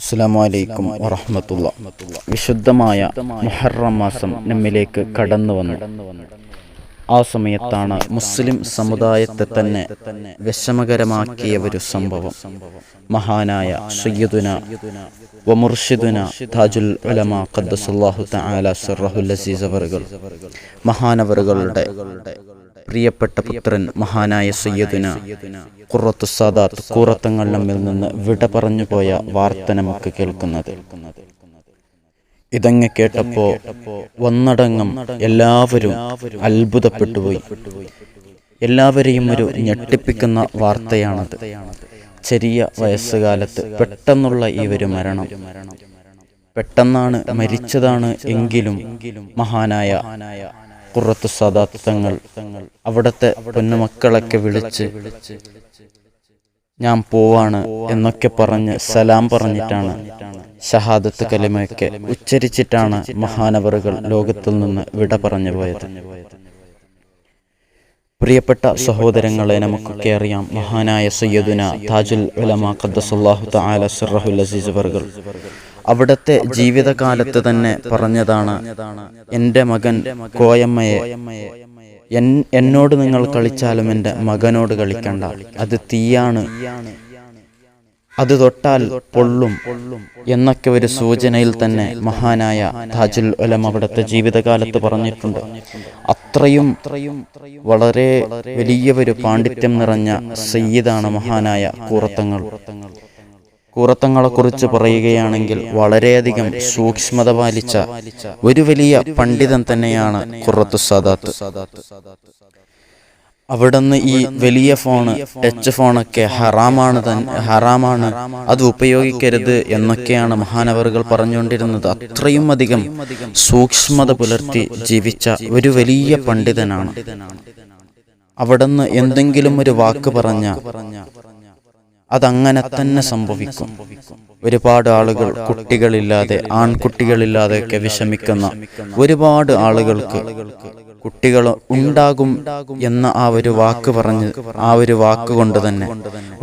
അസ്സലാമലൈക്കും വറഹമത്തുള്ള. വിശുദ്ധമായ മുഹറം മാസം നമ്മിലേക്ക് കടന്നു വന്നു. ആ സമയത്താണ് മുസ്ലിം സമുദായത്തെ തന്നെ വിഷമകരമാക്കിയ ഒരു സംഭവം. മഹാനായ സയ്യദുന വമുർഷിദുന താജുൽ ഉലമ ഖദ്ദസുല്ലാഹു തആല സിർറഹുൽ അസീസ് അവറുകൾ മഹാനവറുകളുടെ പ്രിയപ്പെട്ട പുത്രൻ മഹാനായ സയ്യദുന കുറത്തു സാദാത്ത് കൂറത്തങ്ങൾ നമ്മിൽ നിന്ന് വിട പറഞ്ഞു പോയ വാർത്ത നമുക്ക് കേൾക്കുന്നത്. ഇതങ്ങ് കേട്ടപ്പോ ഒന്നടങ്കം എല്ലാവരും അത്ഭുതപ്പെട്ടുപോയി. എല്ലാവരെയും ഒരു ഞെട്ടിപ്പിക്കുന്ന വാർത്തയാണത്. ചെറിയ വയസ്സുകാലത്ത് പെട്ടെന്നുള്ള ഈ ഒരു മരണം. പെട്ടെന്നാണ് മരിച്ചതാണ് എങ്കിലും മഹാനായ കുറത്തു സദാത്തങ്ങൾ തങ്ങൾ അവിടുത്തെ പൊന്നുമക്കളൊക്കെ വിളിച്ച് ഞാൻ പോവാണ് എന്നൊക്കെ പറഞ്ഞ് സലാം പറഞ്ഞിട്ടാണ് ഷഹാദത്ത് കലിമയൊക്കെ ഉച്ചരിച്ചിട്ടാണ് മഹാനവറുകൾ ലോകത്തിൽ നിന്ന് വിട പറഞ്ഞു പോയത്. പ്രിയപ്പെട്ട സഹോദരങ്ങളെ നമുക്കൊക്കെ അറിയാം മഹാനായ സയ്യദുന താജുൽ ഉലമ ഖദ്ദസുല്ലാഹു തആല സിർറഹുൽ അസീസ് വർകൾ അവിടുത്തെ ജീവിതകാലത്ത് തന്നെ പറഞ്ഞതാണ് എന്റെ മകൻ കോയമ്മയെ എന്നോട് നിങ്ങൾ കളിച്ചാലും എന്റെ മകനോട് കളിക്കണ്ട. അത് തീയാണ്. അത് തൊട്ടാൽ പൊള്ളും. എന്നൊക്കെ ഒരു സൂചനയിൽ തന്നെ മഹാനായ താജുൽ ഉലം അവിടുത്തെ ജീവിതകാലത്ത് പറഞ്ഞിട്ടുണ്ട്. അത്രയും വളരെ വലിയ ഒരു പാണ്ഡിത്യം നിറഞ്ഞ സയ്യിദാണ് മഹാനായ കൂറത്തങ്ങൾ. കൂറത്തങ്ങളെക്കുറിച്ച് പറയുകയാണെങ്കിൽ വളരെയധികം സൂക്ഷ്മത പാലിച്ച ഒരു വലിയ പണ്ഡിതൻ തന്നെയാണ് കുറത്തു സദാത്ത്. അവിടുന്ന് ഈ വലിയ ഫോണ് ടച്ച് ഫോണൊക്കെ ഹറാമാണ് ഹറാമാണ്. അത് ഉപയോഗിക്കരുത് എന്നൊക്കെയാണ് മഹാനവറുകൾ പറഞ്ഞുകൊണ്ടിരുന്നത്. അത്രയും അധികം സൂക്ഷ്മത പുലർത്തി ജീവിച്ച ഒരു വലിയ പണ്ഡിതനാണ്. അവിടുന്ന് എന്തെങ്കിലും ഒരു വാക്ക് പറഞ്ഞ അതങ്ങനെ തന്നെ സംഭവിക്കും. ഒരുപാട് ആളുകൾ കുട്ടികളില്ലാതെ ആൺകുട്ടികളില്ലാതെയൊക്കെ വിഷമിക്കുന്ന ഒരുപാട് ആളുകൾക്ക് കുട്ടികൾ ഉണ്ടാകും എന്ന ആ ഒരു വാക്ക് പറഞ്ഞ് ആ ഒരു വാക്ക് കൊണ്ട് തന്നെ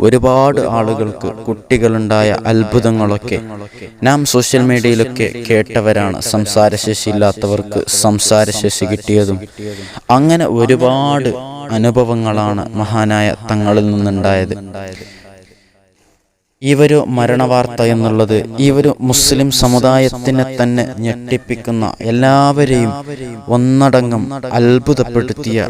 ഒരുപാട് ആളുകൾക്ക് കുട്ടികളുണ്ടായ അത്ഭുതങ്ങളൊക്കെ നാം സോഷ്യൽ മീഡിയയിലൊക്കെ കേട്ടവരാണ്. സംസാരശേഷി ഇല്ലാത്തവർക്ക് സംസാരശേഷി കിട്ടിയതും. അങ്ങനെ ഒരുപാട് അനുഭവങ്ങളാണ് മഹാനായ തങ്ങളിൽ നിന്നുണ്ടായത്. ഈ ഒരു മരണവാർത്ത എന്നുള്ളത് ഈ ഒരു മുസ്ലിം സമുദായത്തിനെ തന്നെ ഞെട്ടിപ്പിക്കുന്ന എല്ലാവരെയും ഒന്നടങ്കം അത്ഭുതപ്പെടുത്തിയ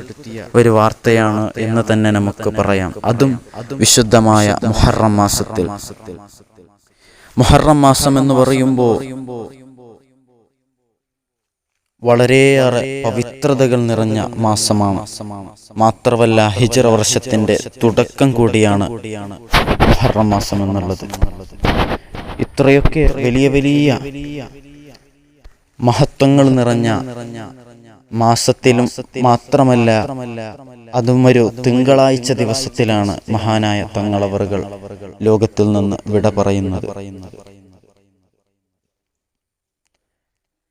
ഒരു വാർത്തയാണ് എന്ന് തന്നെ നമുക്ക് പറയാം. അതും വിശുദ്ധമായ മുഹറം മാസത്തിൽ. മുഹറം മാസം എന്ന് പറയുമ്പോൾ വളരെയേറെ പവിത്രതകൾ നിറഞ്ഞ മാസമാണ്. മാത്രമല്ല ഹിജറ വർഷത്തിന്റെ തുടക്കം കൂടിയാണ് മാസം എന്നുള്ളത് ഇത്രയൊക്കെ വലിയ വലിയ മഹത്വങ്ങൾ നിറഞ്ഞ മാസത്തിലും മാത്രമല്ല അതും ഒരു തിങ്കളാഴ്ച ദിവസത്തിലാണ് മഹാനായ തങ്ങളവറുകൾ ലോകത്തിൽ നിന്ന് വിട പറയുന്നത്.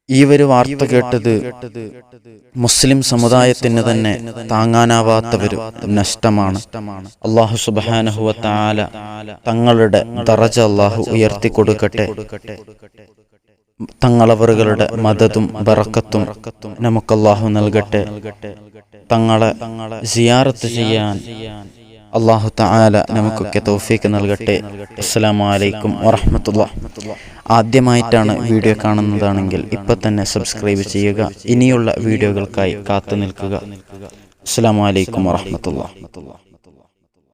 ഈ ഒരു വാർത്ത കേട്ടത് മുസ്ലിം സമുദായത്തിന് തന്നെ താങ്ങാനാവാത്ത ഒരു നഷ്ടമാണ്. അള്ളാഹു സുബാനഹുവ തങ്ങളുടെ ദറജ അള്ളാഹു ഉയർത്തി കൊടുക്കട്ടെ. തങ്ങളവറുകളുടെ മതതും ബറക്കത്തും നമുക്ക് അള്ളാഹു നൽകട്ടെ. തങ്ങളെ സിയാറത്ത് ചെയ്യാൻ അള്ളാഹു താല നമുക്കൊക്കെ തൗഫീക്ക് നൽകട്ടെ. അസ്സലാമു അലൈക്കും വറഹ്മത്തുള്ള ആദ്യമായിട്ടാണ് വീഡിയോ കാണുന്നതാണെങ്കിൽ ഇപ്പൊ തന്നെ സബ്സ്ക്രൈബ് ചെയ്യുക. ഇനിയുള്ള വീഡിയോകൾക്കായി കാത്തു നിൽക്കുക. അസ്സലാമു അലൈക്കും വറഹ്മത്തുള്ള